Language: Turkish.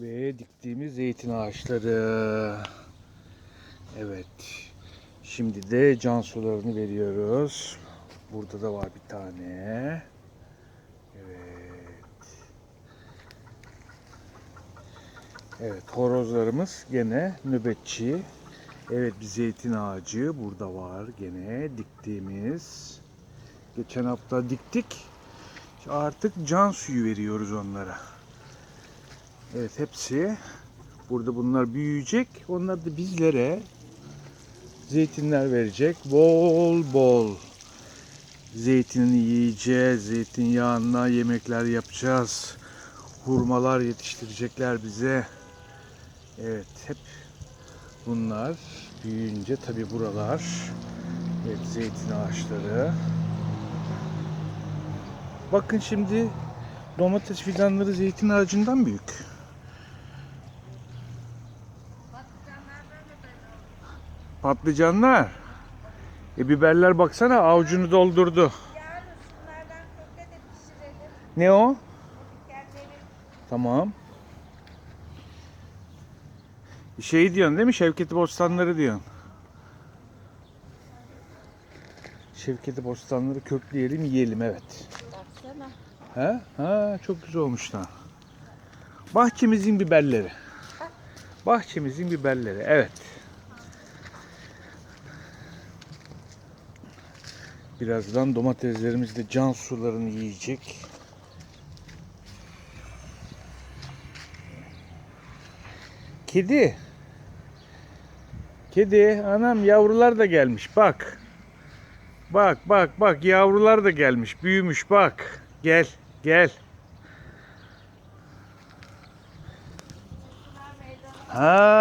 Ve diktiğimiz zeytin ağaçları. Evet. Şimdi de can sularını veriyoruz. Burada da var bir tane. Evet. Evet horozlarımız gene nöbetçi. Evet bir zeytin ağacı burada var gene diktiğimiz. Geçen hafta diktik. Artık can suyu veriyoruz onlara. Evet hepsi burada bunlar büyüyecek. Onlar da bizlere zeytinler verecek. Bol bol zeytinini yiyeceğiz. Zeytinyağına yemekler yapacağız. Hurmalar yetiştirecekler bize. Evet hep bunlar büyüyünce tabi buralar evet zeytin ağaçları. Bakın şimdi domates fidanları zeytin ağacından büyük. Patlıcanlar. E biberler baksana avucunu doldurdu. Ne o? Tamam. Şey diyorsun değil mi? Şevketi Bostanları diyorsun. Şevketi Bostanları kökleyelim, yiyelim evet. baksana. He? Ha, çok güzel olmuş lan. Bahçemizin biberleri. Bahçemizin biberleri, evet. Birazdan domateslerimiz de can sularını yiyecek. Kedi. Kedi, anam yavrular da gelmiş bak. Bak bak bak yavrular da gelmiş, büyümüş bak. Gel, gel. Ha